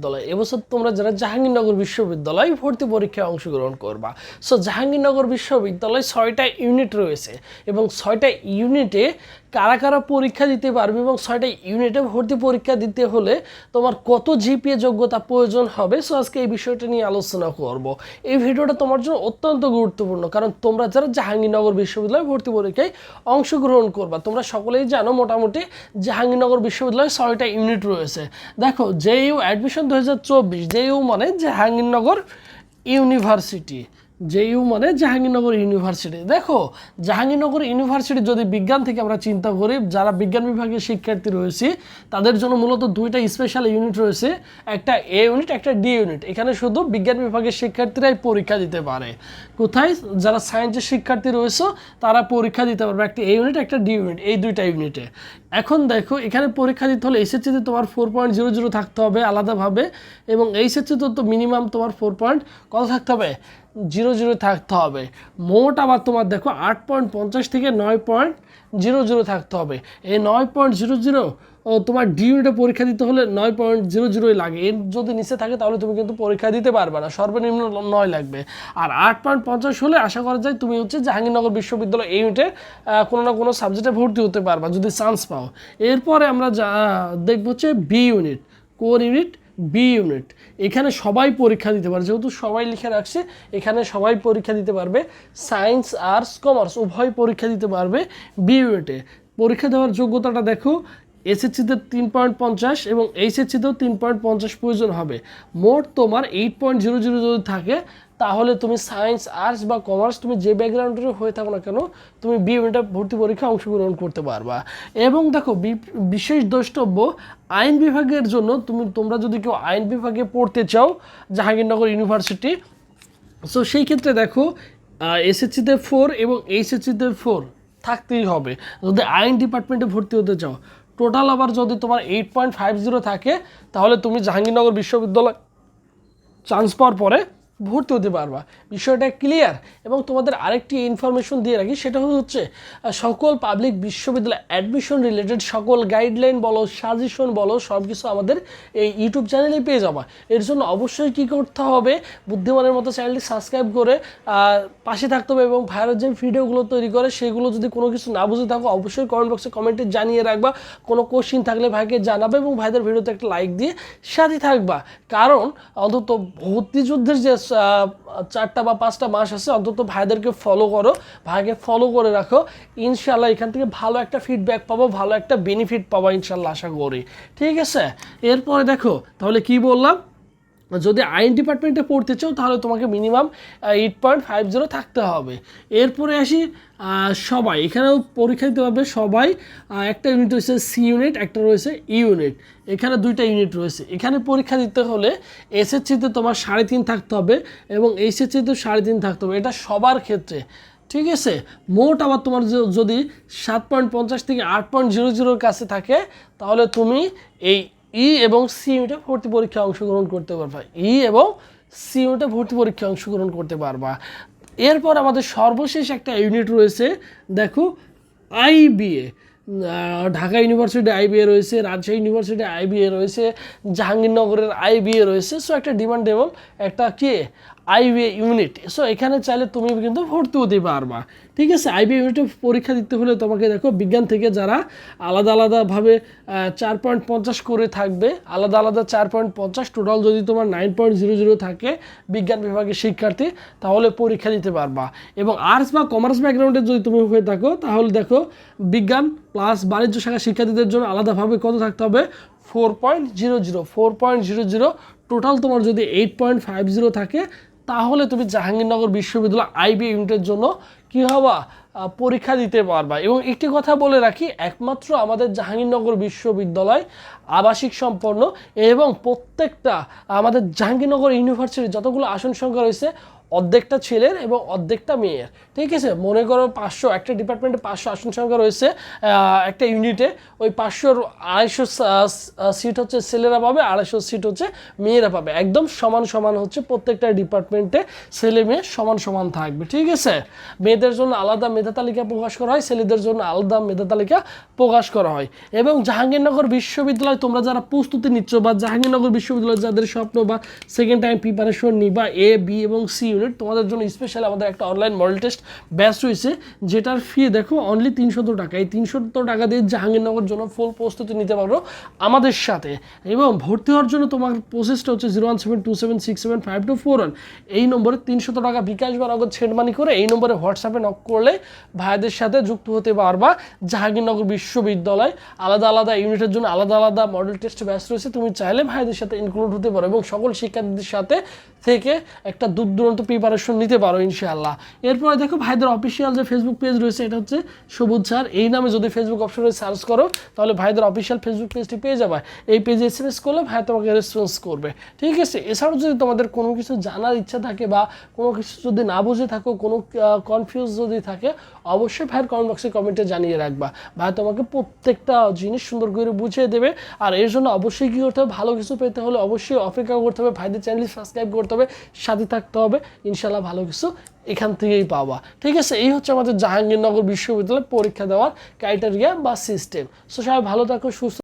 বিশ্ববিদ্যালয়। এবছর তোমরা যারা জাহাঙ্গীরনগর বিশ্ববিদ্যালয় ভর্তি পরীক্ষায় অংশগ্রহণ করবা। সো জাহাঙ্গীরনগর বিশ্ববিদ্যালয় ছয়টা ইউনিট রয়েছে এবং ছয়টা ইউনিটে কারা কারা পরীক্ষা দিতে পারবে এবং ছয়টা ইউনিটে ভর্তি পরীক্ষা দিতে হলে তোমার কত জিপিএ যোগ্যতা প্রয়োজন হবে? সো আজকে এই বিষয়টা নিয়ে আলোচনা করব। এই ভিডিওটা তোমার জন্য অত্যন্ত গুরুত্বপূর্ণ, কারণ তোমরা যারা জাহাঙ্গীরনগর বিশ্ববিদ্যালয়ে ভর্তি পরীক্ষায় অংশগ্রহণ করবা, তোমরা সকলেই জানো মোটামুটি জাহাঙ্গীরনগর বিশ্ববিদ্যালয়ে ছয়টা ইউনিট রয়েছে। দেখো জে ইউ অ্যাডমিশন দু হাজার চব্বিশ জে ইউ মানে জাহাঙ্গীরনগর ইউনিভার্সিটি জে ইউ মানে জাহাঙ্গীরনগর ইউনিভার্সিটি। দেখো, জাহাঙ্গীরনগর ইউনিভার্সিটি যদি বিজ্ঞান থেকে আমরা চিন্তা করি, যারা বিজ্ঞান বিভাগের শিক্ষার্থী রয়েছে, তাদের জন্য মূলত দুইটা স্পেশাল ইউনিট রয়েছে, একটা এ ইউনিট একটা ডি ইউনিট এখানে শুধু বিজ্ঞান বিভাগের শিক্ষার্থীরাই পরীক্ষা দিতে পারে। কোথায়? যারা সায়েন্সের শিক্ষার্থী রয়েছে, তারা পরীক্ষা দিতে পারবে, একটা এ ইউনিট একটা ডি ইউনিট এই দুইটা ইউনিটে এখন দেখো, এখানে পরীক্ষা দিতে হলে এসএসসিতে তোমার ফোর পয়েন্ট জিরো জিরো থাকতে হবে আলাদাভাবে এবং এইচএসসিতে তো মিনিমাম তোমার ফোর পয়েন্ট কত থাকতে হবে? জিরো জিরো থাকতে হবে। মোট আবার তোমার দেখো, আট পয়েন্ট পঞ্চাশ থেকে নয় পয়েন্ট জিরো জিরো থাকতে হবে। এই নয় পয়েন্ট জিরো জিরো তোমার ডি ইউনিটে পরীক্ষা দিতে হলে নয় পয়েন্ট জিরো জিরোই লাগে। এর যদি নিচে থাকে, তাহলে তুমি কিন্তু পরীক্ষা দিতে পারবে না। সর্বনিম্ন নয় লাগবে। আর আট পয়েন্ট পঞ্চাশ হলে আশা করা যায় তুমি হচ্ছে জাহাঙ্গীরনগর বিশ্ববিদ্যালয় এই ইউনিটে কোনো না কোনো সাবজেক্টে ভর্তি হতে পারবা, যদি চান্স পাও। এরপরে আমরা যা, দেখব হচ্ছে B unit core unit B unit এখানে সবাই পরীক্ষা দিতে পারে যেহেতু সবাই লিখে রাখছে, এখানে সবাই পরীক্ষা দিতে পারবে। সায়েন্স আর্টস কমার্স উভয় পরীক্ষা দিতে পারবে বি ইউনিটে পরীক্ষা দেওয়ার যোগ্যতাটা দেখো এসএসসিতে তিন পয়েন্ট পঞ্চাশ এবং এইচএসসিতেও তিন পয়েন্ট পঞ্চাশ প্রয়োজন হবে। মোট তোমার এইট পয়েন্ট জিরো জিরো যদি থাকে, তাহলে তুমি সায়েন্স, আর্টস বা কমার্স, তুমি যে ব্যাকগ্রাউন্ডের হয়ে থাকো না কেন, তুমি বি ইউনিটে ভর্তি পরীক্ষায় অংশগ্রহণ করতে পারবা। এবং দেখো বিশেষ দ্রষ্টব্য, আইন বিভাগের জন্য তুমি, তোমরা যদি কেউ আইন বিভাগে পড়তে চাও, জাহাঙ্গীরনগর ইউনিভার্সিটি সো সেই ক্ষেত্রে দেখো এসএসসিতে ফোর এবং এইচএসসিতে ফোর থাকতেই হবে। যদি আইন ডিপার্টমেন্টে ভর্তি হতে চাও টোটাল আবার যদি তোমার এইট পয়েন্ট ফাইভ জিরো থাকে, তাহলে তুমি জাহাঙ্গীরনগর বিশ্ববিদ্যালয় চান্স পাওয়ার পরে ভর্তি হতে পারবা। বিষয়টা ক্লিয়ার এবং তোমাদের আরেকটি ইনফরমেশন দিয়ে রাখি, সেটা হচ্ছে সকল পাবলিক বিশ্ববিদ্যালয় অ্যাডমিশন রিলেটেড সকল গাইডলাইন বলো সাজেশন বলো সব কিছু আমাদের এই ইউটিউব চ্যানেলে পেয়ে যাবা। এর জন্য অবশ্যই কী করতে হবে, বুদ্ধিমানের মতো চ্যানেলটি সাবস্ক্রাইব করে পাশে থাকতে হবে এবং ভাইরাল যে ভিডিওগুলো তৈরি করে, সেগুলো যদি কোনো কিছু না বুঝে থাকো, অবশ্যই কমেন্ট বক্সে কমেন্টে জানিয়ে রাখবা। কোনো কোশ্চিন থাকলে ভাইকে জানাবে এবং ভাইদের ভিডিওতে একটা লাইক দিয়ে সাথে থাকবা। কারণ, অন্তত ভর্তি যুদ্ধের যে চারটা বা পাঁচটা মাস আছে, অন্তত ভাইদেরকে ফলো করো। ভাইকে ফলো করে রাখো। ইনশাল্লাহ এখান থেকে ভালো একটা ফিডব্যাক পাবো, ভালো একটা বেনিফিট পাবো ইনশাল্লাহ আশা করি। ঠিক আছে? এরপরে দেখো, তাহলে কি বললাম? যদি আইন ডিপার্টমেন্টে পড়তে চাও, তাহলে তোমাকে minimum eight point five zero থাকতে হবে। এরপরে আসি সবাই। এখানেও পরীক্ষা দিতে পারবে সবাই। একটা ইউনিট রয়েছে সি ইউনিট একটা রয়েছে ই ইউনিট এখানে দুইটা ইউনিট রয়েছে। এখানে পরীক্ষা দিতে হলে এসএসসিতে তোমার সাড়ে তিন থাকতে হবে এবং এইচএসসিতে সাড়ে তিন থাকতে হবে। এটা সবার ক্ষেত্রে। ঠিক আছে? মোট আবার তোমার যদি সাত পয়েন্ট পঞ্চাশ থেকে আট পয়েন্ট জিরো জিরোর কাছে থাকে, তাহলে তুমি এই ই এবং সি ইউনিটে ভর্তি পরীক্ষায় অংশগ্রহণ করতে পারবা। ই এবং সি ইউনিটে ভর্তি পরীক্ষায় অংশগ্রহণ করতে পারবা। এরপর আমাদের সর্বশেষ একটা ইউনিট রয়েছে, দেখো আইবিএ ঢাকা ইউনিভার্সিটি আইবিএ রয়েছে, রাজশাহী ইউনিভার্সিটি আইবিএ রয়েছে, জাহাঙ্গীরনগরের আইবিএ রয়েছে। সো একটা ডিমান্ডেবল একটা কি? আইবিএ ইউনিট সো এখানে চাইলে তুমি কিন্তু ভর্তি হতে পারবা। ঠিক আছে? আইবিএ ইউনিটে পরীক্ষা দিতে হলে তোমাকে দেখো, বিজ্ঞান থেকে যারা আলাদা আলাদাভাবে চার পয়েন্ট পঞ্চাশ করে থাকবে, আলাদা আলাদা চার পয়েন্ট পঞ্চাশ টোটাল যদি তোমার নাইন পয়েন্ট জিরো জিরো থাকে বিজ্ঞান বিভাগের শিক্ষার্থী, তাহলে পরীক্ষা দিতে পারবা। এবং আর্টস বা কমার্স ব্যাকগ্রাউন্ডে যদি তুমি হয়ে থাকো, তাহলে দেখো, বিজ্ঞান প্লাস বাণিজ্য শাখা শিক্ষার্থীদের জন্য আলাদাভাবে কত থাকতে হবে? Four point zero zero four point zero zero total তোমার যদি এইট পয়েন্ট ফাইভ জিরো থাকে তাহলে তুমি জাহাঙ্গীরনগর বিশ্ববিদ্যালয় আইবি ইউনিটের জন্য কী হবা পরীক্ষা দিতে পারবা? এবং একটি কথা বলে রাখি, একমাত্র আমাদের জাহাঙ্গীরনগর বিশ্ববিদ্যালয় আবাসিক সম্পন্ন এবং প্রত্যেকটা আমাদের জাহাঙ্গীরনগর ইউনিভার্সিটির যতগুলো আসন সংখ্যা রয়েছে অর্ধেকটা ছেলের এবং অর্ধেকটা মেয়ের। ঠিক আছে? মনে করো পাঁচশো, একটা ডিপার্টমেন্টে পাঁচশো আসন সংখ্যা রয়েছে একটা ইউনিটে ওই পাঁচশোর আড়াইশো সিট হচ্ছে ছেলেরা পাবে, আড়াইশো সিট হচ্ছে মেয়েরা পাবে। একদম সমান সমান হচ্ছে প্রত্যেকটা ডিপার্টমেন্টে ছেলে মেয়ে সমান সমান থাকবে। ঠিক আছে? মেয়েদের জন্য আলাদা মেধা তালিকা প্রকাশ করা হয়, ছেলেদের জন্য আলাদা মেধা তালিকা প্রকাশ করা হয়। এবং জাহাঙ্গীরনগর বিশ্ববিদ্যালয়, তোমরা যারা প্রস্তুতি নিচ্ছ বা জাহাঙ্গীরনগর বিশ্ববিদ্যালয় যাদের স্বপ্ন বা সেকেন্ড টাইম প্রিপারেশন নিবা এ বি এবং সি ইউনিট তোমাদের জন্য স্পেশাল আমাদের একটা অনলাইন মডেল টেস্ট ব্যাচ রয়েছে, যেটার ফি দেখো অনলি তিনশত টাকা। এই তিনশত টাকা দিয়ে জাহাঙ্গীরনগর জন্য ফুল প্রস্তুতি নিতে পারো আমাদের সাথে। এবং ভর্তি হওয়ার জন্য তোমার প্রসেসটা হচ্ছে zero one seven two seven six seven five two four one এই নম্বরে তিনশত টাকা বিকাশ বা নগদ মানি করে এই নম্বরে হোয়াটসঅ্যাপে নক করলে ভাইদের সাথে যুক্ত হতে পারবা জাহাঙ্গীরনগর বিশ্ববিদ্যালয়। আলাদা আলাদা ইউনিটের জন্য আলাদা আলাদা মডেল টেস্ট ব্যাচ রয়েছে, তুমি চাইলে ভাইদের সাথে ইনক্লুড হতে পারো এবং সকল শিক্ষার্থীদের সাথে থেকে একটা দূর দূরান্ত প্রিপারেশন নিতে পারো ইনশাআল্লাহ। এরপরে দেখো ভাইদের অফিসিয়াল যে ফেসবুক পেজ রয়েছে, এটা হচ্ছে সবুজ স্যার এই নামে যদি ফেসবুক অপশনে সার্চ করো, তাহলে ভাইদের অফিসিয়াল ফেসবুক পেজটি পেয়ে যাবে। এই পেজে এস এম এস করলে ভাই তোমাকে রেসপন্স করবে। ঠিক আছে? এছাড়াও যদি তোমাদের কোনো কিছু জানার ইচ্ছা থাকে বা কোনো কিছু যদি না বুঝে থাকো, কোনো কনফিউজ যদি থাকে, অবশ্যই ভাইয়ের কমেন্ট বক্সে কমেন্টে জানিয়ে রাখবা। ভাই তোমাকে প্রত্যেকটা জিনিস সুন্দর করে বুঝিয়ে দেবে। আর এর জন্য অবশ্যই কী করতে হবে? ভালো কিছু পেতে হলে অবশ্যই অপেক্ষা করতে হবে। ভাইদের চ্যানেল সাবস্ক্রাইব করতে হবে। সাথে থাকতে হবে। ইনশাল্লাহ ভালো কিছু এখান থেকেই পাওয়া। ঠিক আছে? এই হচ্ছে আমাদের জাহাঙ্গীরনগর বিশ্ববিদ্যালয় পরীক্ষা দেওয়ার ক্রাইটেরিয়া বা সিস্টেম সো সবাই ভালো থাকো, সুস্থ